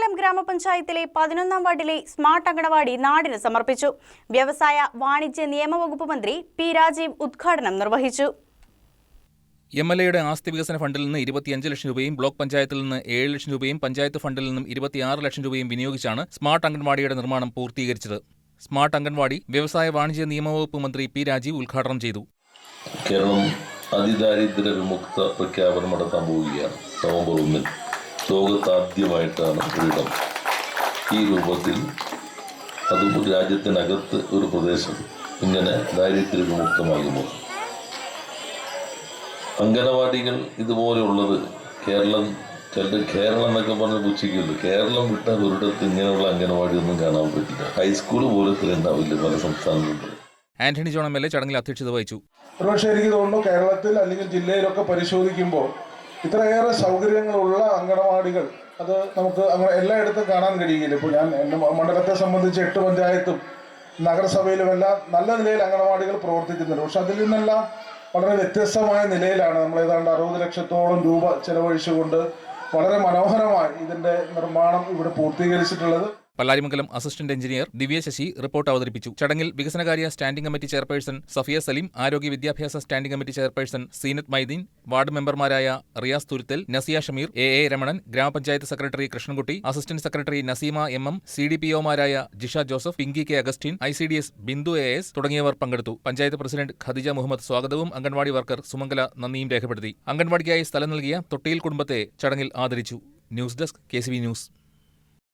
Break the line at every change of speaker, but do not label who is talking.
പല്ലാരിമംഗലം ഗ്രാമപഞ്ചായത്തിലെ പതിനൊന്നാം വാർഡിലെ സ്മാർട്ട് അങ്കണവാടി നാടിന് സമർപ്പിച്ചു. വ്യവസായ വാണിജ്യ നിയമ വകുപ്പ് മന്ത്രി പി രാജീവ് ഉദ്ഘാടനം നിർവഹിച്ചു.
എം എൽ എയുടെ ആസ്തി വികസന ഫണ്ടിൽ നിന്ന് ഇരുപത്തിയഞ്ച് ലക്ഷം രൂപയും ബ്ലോക്ക് പഞ്ചായത്തിൽ നിന്ന് ഏഴ് ലക്ഷം രൂപയും പഞ്ചായത്ത് ഫണ്ടിൽ നിന്നും ഇരുപത്തിയാറ് ലക്ഷം രൂപയും വിനിയോഗിച്ചാണ് സ്മാർട്ട് അംഗൻവാടിയുടെ നിർമ്മാണം പൂർത്തീകരിച്ചത്. സ്മാർട്ട് അംഗൻവാടി വ്യവസായ വാണിജ്യ നിയമവകുപ്പ് മന്ത്രി പി രാജീവ് ഉദ്ഘാടനം ചെയ്തു.
കേരളം അതിദാരിദ്ര്യ വിമുക്ത പ്രഖ്യാപനം നടത്താൻ പോവുകയാണ് നവംബർ ഒന്നിൽ ലോകത്താദ്യമായിട്ടാണ് ഒരിടം. ഈ രൂപത്തിൽ അതും രാജ്യത്തിനകത്ത് ഒരു പ്രദേശം ഇങ്ങനെ ദാരിദ്ര്യ വിമുക്തമാകുമ്പോൾ അംഗനവാടികൾ ഇതുപോലെയുള്ളത് കേരളം ചില കേരളം എന്നൊക്കെ പറഞ്ഞ് പുച്ഛിക്കുമല്ലോ കേരളം വിട്ടാൽ ഒരിടത്ത് ഇങ്ങനെയുള്ള അംഗനവാടി ഒന്നും കാണാൻ പറ്റില്ല. ഹൈസ്കൂൾ പോലത്തെ ഉണ്ടാവില്ല പല സംസ്ഥാനങ്ങളിലും.
Antony John M L A ചടങ്ങിൽ അധ്യക്ഷത വഹിച്ചു.
ഒരുപക്ഷെ എനിക്ക് തോന്നുന്നു കേരളത്തിൽ അല്ലെങ്കിൽ ജില്ലയിലൊക്കെ പരിശോധിക്കുമ്പോൾ ഇത്രയേറെ സൗകര്യങ്ങളുള്ള അങ്കണവാടികൾ അത് നമുക്ക് അങ്ങനെ എല്ലായിടത്തും കാണാൻ കഴിയില്ല ഇപ്പോൾ ഞാൻ എന്റെ മണ്ഡലത്തെ സംബന്ധിച്ച് എട്ട് പഞ്ചായത്തും നഗരസഭയിലുമെല്ലാം നല്ല നിലയിൽ അങ്കണവാടികൾ പ്രവർത്തിക്കുന്നുണ്ട്. പക്ഷെ അതിൽ നിന്നെല്ലാം വളരെ വ്യത്യസ്തമായ നിലയിലാണ് നമ്മൾ ഏതാണ്ട് അറുപത് ലക്ഷത്തോളം രൂപ ചെലവഴിച്ചുകൊണ്ട് വളരെ മനോഹരമായി ഇതിന്റെ നിർമ്മാണം ഇവിടെ പൂർത്തീകരിച്ചിട്ടുള്ളത്.
Pallarimangalam assistant engineer Divya Sasi report അവതരിപ്പിച്ചു. ചടങ്ങിൽ വികസനകാര്യ standing committee chairperson Safiya Saleem ആരോഗ്യ വിദ്യാഭ്യാസ standing committee chairperson Zeenath Maideen ward മെമ്പർമാരായ റിയാസ് തുരുത്തൽ നസിയ ഷമീർ എ എ രമണൻ ഗ്രാമപഞ്ചായത്ത് secretary Krishnankutty assistant secretary Naseema M M C D P ഒമാരായ Jisha Joseph Pinky K Augustine I C D S Bindu A S തുടങ്ങിയവർ പങ്കെടുത്തു. Panchayat president Khadija Muhammad സ്വാഗതവും anganwadi worker Sumangala നന്ദിയും രേഖപ്പെടുത്തി. അംഗൻവാടിക്കായി സ്ഥലം നൽകിയ തൊട്ടിയിൽ കുടുംബത്തെ ചടങ്ങിൽ ആദരിച്ചു. News desk K news.